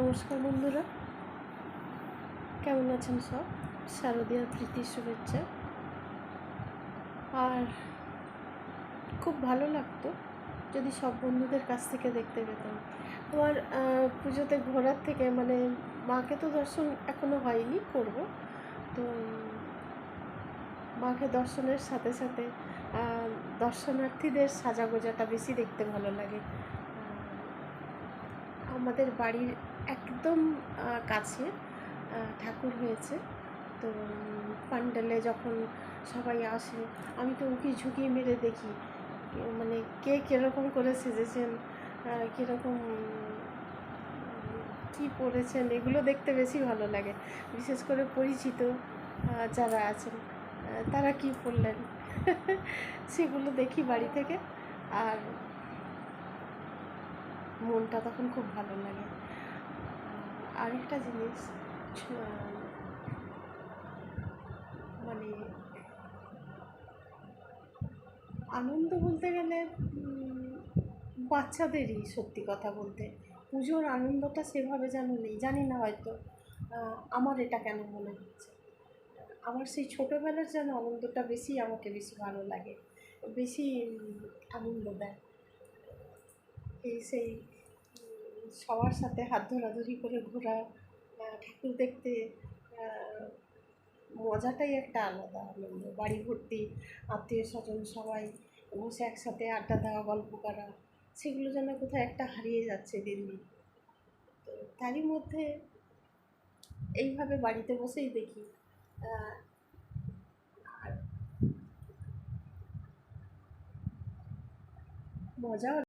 নমস্কার বন্ধুরা। কেমন আছেন সব? শারদীয়ার প্রীতির শুভেচ্ছা। আর খুব ভালো লাগতো যদি সব বন্ধুদের কাছ থেকে দেখতে পেতাম। আমার পুজোতে ঘোরার থেকে মানে মাকে তো দর্শন এখনও হয়নি, করব। তো মাকে দর্শনের সাথে সাথে দর্শনার্থীদের সাজা গোজাটা বেশি দেখতে ভালো লাগে। আমাদের বাড়ির একদম কাছে ঠাকুর হয়েছে। তো প্যান্ডেলে যখন সবাই আসে, আমি তো উঁকি ঝুঁকি মেরে দেখি মানে কে কীরকম করে সেজেছেন কীরকম, কী পরেছেন, এগুলো দেখতে বেশি ভালো লাগে। বিশেষ করে পরিচিত যারা আছেন তারা কী পরলেন সেগুলো দেখি বাড়ি থেকে। আর মনটা তখন খুব ভালো লাগে। আরেকটা জিনিস মানে আনন্দ বলতে গেলে বাচ্চাদেরই সত্যি কথা বলতে। পুজোর আনন্দটা সেভাবে যেন নেই, জানি না হয়তো আমার এটা কেন মনে হচ্ছে। আমার সেই ছোটোবেলার যেন আনন্দটা বেশি আমাকে বেশি ভালো লাগে, বেশি আনন্দ দেয়। এই সেই সবার সাথে হাত ধরাধরি করে ঘোরা ঠাকুর দেখতে মজাটাই একটা আলাদা আনন্দ। বাড়ি ভর্তি, আত্মীয় স্বজন সবাই বসে একসাথে আড্ডা দেওয়া, গল্প করা, সেগুলো যেন কোথায় একটা হারিয়ে যাচ্ছে দিন দিন তো তারই মধ্যে এইভাবে বাড়িতে বসেই দেখি আর মজাও